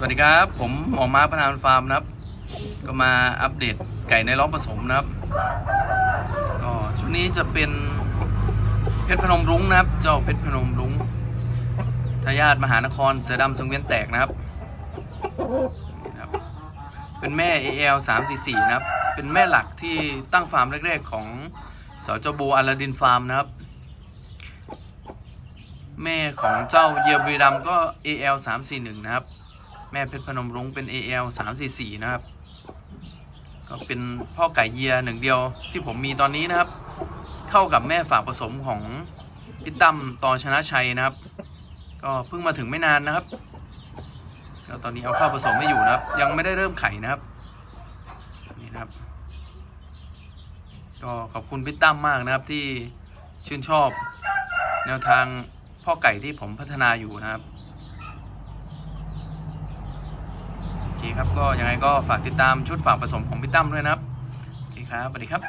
สวัสดีครับ ผมหมอม้าพนานฟาร์มนะครับ ก็มาอัปเดตไก่ในล้อมผสมนะครับ ก็ชุดนี้จะเป็นเพชรพนมรุ้งนะครับ เจ้าเพชรพนมรุ้งทายาทมหานครเสือดำทรงเวียนแตกนะครับนี่ครับ เป็นแม่ AL 344นะครับ เป็นแม่หลักที่ตั้งฟาร์มแรกๆของสจโบอาลาดินฟาร์มนะครับแม่ของเจ้าเยียบรีรัมก็ AL 341 นะครับ แม่เพชรพนมรุ้งเป็น AL 344 นะครับ ก็เป็นพ่อไก่เยียหนึ่งเดียวที่ผมมีตอนนี้นะครับ เข้ากับแม่ฝากผสมของพี่ตั้มตอชนะชัยนะครับ ก็เพิ่งมาถึงไม่นานนะครับก็ตอนนี้เอาเข้าผสมไม่อยู่นะครับ ยังไม่ได้เริ่มไข่นะครับนี่นะครับ ก็ขอบคุณพี่ตั้มมากนะครับที่ชื่นชอบ แนวทางพ่อไก่ที่ผมพัฒนาอยู่นะครับ โอเคครับก็ยังไงก็ฝากติดตามชุดฝากผสมของพี่ตั้มด้วยนะครับโอเคครับสวัสดีครับ